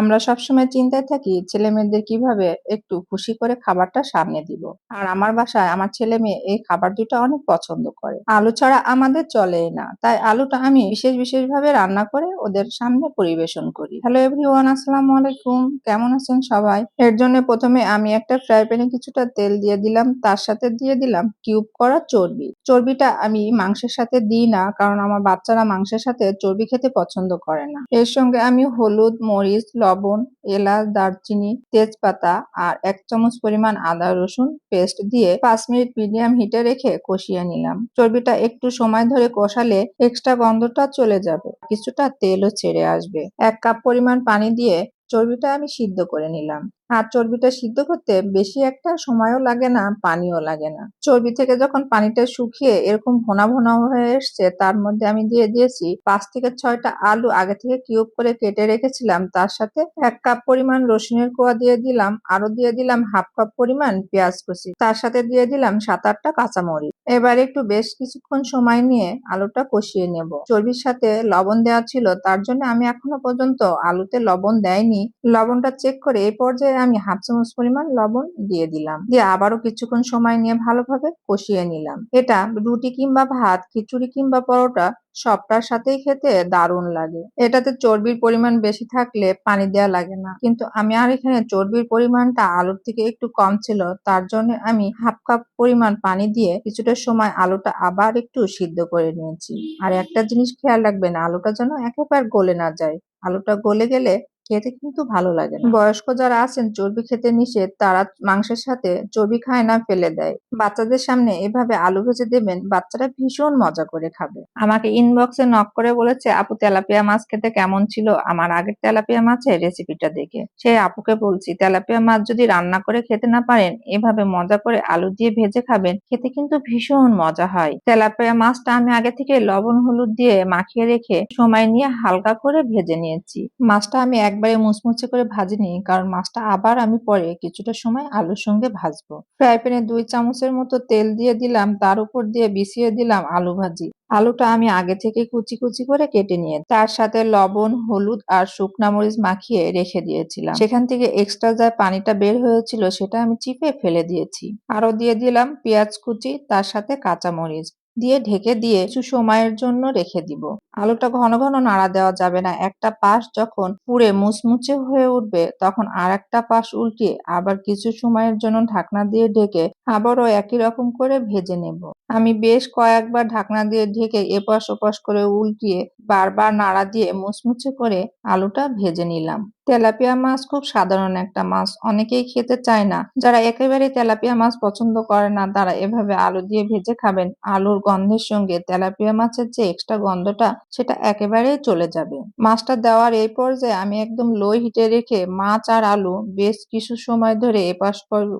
আমরা সবসময় চিন্তায় থাকি ছেলে মেয়েদের কীভাবে একটু খুশি করে খাবারটা সামনে দিব। আর আমার বাসায় আমার ছেলে মেয়ে এই খাবার দুটো অনেক পছন্দ করে। আলু ছাড়া আমাদের চলেই না। তাই আলুটা আমি বিশেষ বিশেষ ভাবে রান্না করে ওদের সামনে পরিবেশন করি। হ্যালো এভরিওয়ান, আসসালামু আলাইকুম। কেমন আছেন সবাই? এর জন্য প্রথমে আমি একটা ফ্রাই প্যানে কিছুটা তেল দিয়ে দিলাম। তার সাথে দিয়ে দিলাম কিউব করা চর্বি। চর্বিটা আমি মাংসের সাথে দিই না, কারণ আমার বাচ্চারা মাংসের সাথে চর্বি খেতে পছন্দ করে না। এর সঙ্গে আমি হলুদ, মরিচ লবণ, এলাচ, দারচিনি, তেজপাতা আর এক চামচ পরিমাণ আদা রসুন পেস্ট দিয়ে পাঁচ মিনিট মিডিয়াম হিটে রেখে কষিয়ে নিলাম। চর্বিটা একটু সময় ধরে কষালে এক্সট্রা গন্ধটা চলে যাবে। কিছুটা তেলও ছেড়ে আসবে। এক কাপ পরিমাণ পানি দিয়ে চর্বিটা আমি সিদ্ধ করে নিলাম। আর চর্বিটা সিদ্ধ করতে বেশি একটা সময়ও লাগে না, পানিও লাগে না। চর্বি থেকে যখন পানিটা শুকিয়ে এরকম ভোনা ভোনা হয়ে এসছে, তার মধ্যে আমি দিয়ে দিয়েছি পাঁচ থেকে ছয়টা আলু। আগে থেকে কিউব করে কেটে রেখেছিলাম, তার সাথে এক কাপ পরিমাণ রসুনের কোয়া দিয়ে দিলাম আরও দিয়ে দিলাম হাফ কাপ পরিমাণ পেঁয়াজ কুচি, তার সাথে দিয়ে দিলাম সাত আটটা কাঁচামরিচ। এবার একটু বেশ কিছুক্ষণ সময় নিয়ে আলুটা কষিয়ে নেব। চর্বির সাথে লবণ দেওয়া ছিল, তার জন্য আমি এখনও পর্যন্ত আলুতে লবণ দেয়নি। লবণটা চেক করে এই পর্যায়ে আমি হাফ চামচ পরিমাণ লবণ দিয়ে দিলাম। দিয়ে আবারও কিছুক্ষণ সময় নিয়ে ভালোভাবে কষিয়ে নিলাম। এটা রুটি কিংবা ভাত, খিচুড়ি কিংবা পরোটা সবটার সাথেই খেতে দারুণ লাগে। এটাতে চর্বির পরিমাণ বেশি থাকলে পানি দেওয়া লাগে না। কিন্তু আমি আর এখানে চর্বির পরিমাণটা আলুর থেকে একটু কম ছিল, তার জন্য আমি হাফ কাপ পরিমাণ পানি দিয়ে কিছুটা সময় আলুটা আবার একটু সিদ্ধ করে নিয়েছি। আর একটা জিনিস খেয়াল রাখবেন, আলুটা যেন একেবারে গলে না যায়। আলুটা গলে গেলে খেতে কিন্তু ভালো লাগে না। বয়স্ক যারা আছেন চর্বি খেতে নিষেধ তারা মাংসের সাথে চর্বি খায় না ফেলে দেয়। বাচ্চাদের সামনে এভাবে আলু ভেজে দেবেন বাচ্চারা ভীষণ মজা করে খাবে। আমাকে ইনবক্সে নক করে বলেছে আপু তেলাপিয়া মাছ খেতে কেমন ছিল? আমার আগের তেলাপিয়া মাছের রেসিপিটা দেখে। সে আপুকে বলছি তেলাপিয়া মাছ যদি রান্না করে খেতে না পারেন এভাবে মজা করে আলু দিয়ে ভেজে খাবেন খেতে কিন্তু ভীষণ মজা হয়। তেলাপিয়া মাছটা আমি আগে থেকে লবণ হলুদ দিয়ে মাখিয়ে রেখে সময় নিয়ে হালকা করে ভেজে নিয়েছি। মাছটা আমি এক একবারে মুচমুচে করে ভাজিনি কারণ মাছটা আবার আমি পরে কিছুটা সময় আলুর সঙ্গে ভাজবো। ফ্রাই প্যানে দুই চামচের মতো তেল দিয়ে দিলাম, তার উপর দিয়ে বিছিয়ে দিলাম আলু ভাজি। আলুটা আমি আগে থেকে কুচি কুচি করে কেটে নিয়ে, তার সাথে লবণ, হলুদ আর শুকনা মরিচ মাখিয়ে রেখে দিয়েছিলাম। সেখান থেকে এক্সট্রা যা পানিটা বের হয়েছিল সেটা আমি চিপে ফেলে দিয়েছি। আরও দিয়ে দিলাম পেঁয়াজ কুচি, তার সাথে কাঁচা মরিচ দিয়ে ঢেকে দিয়ে কিছু সময়ের জন্য রেখে দিব। আলুটা ঘন ঘন নাড়া দেওয়া যাবে না। একটা পাশ যখন পুড়ে মুচমুচে হয়ে উঠবে, তখন আর একটা পাশ উল্টিয়ে আবার কিছু সময়ের জন্য ঢাকনা দিয়ে ঢেকে আবারও একই রকম করে ভেজে নেব। আমি বেশ কয়েকবার ঢাকনা দিয়ে ঢেকে এপাশ ওপাশ করে উল্টিয়ে বারবার নাড়া দিয়ে মুচমুচে করে আলুটা ভেজে নিলাম। তেলাপিয়া মাছ খুব সাধারণ একটা মাছ, অনেকেই খেতে চায় না। যারা একেবারেই তেলাপিয়া মাছ পছন্দ করে না, তারা এভাবে আলু দিয়ে ভেজে খাবেন। আলুর গন্ধের সঙ্গে তেলাপিয়া মাছের যে এক্সট্রা গন্ধটা, সেটা একেবারেই চলে যাবে। মাছটা দেওয়ার এই পর্যায়ে আমি একদম লো হিটে রেখে মাছ আর আলু বেশ কিছু সময় ধরে এপাশ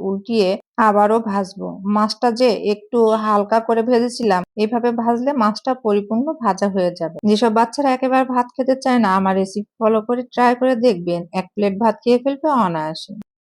উল্টিয়ে আবারও ভাজবো। মাছটা যে একটু হালকা করে ভেজেছিলাম, এভাবে ভাজলে মাছটা পরিপূর্ণ ভাজা হয়ে যাবে। যেসব বাচ্চারা একেবারে ভাত খেতে চায় না, আমার রেসিপি ফলো করে ট্রাই করে দেখবেন। এক প্লেট ভাত খেয়ে ফেলবে অনায়াসে।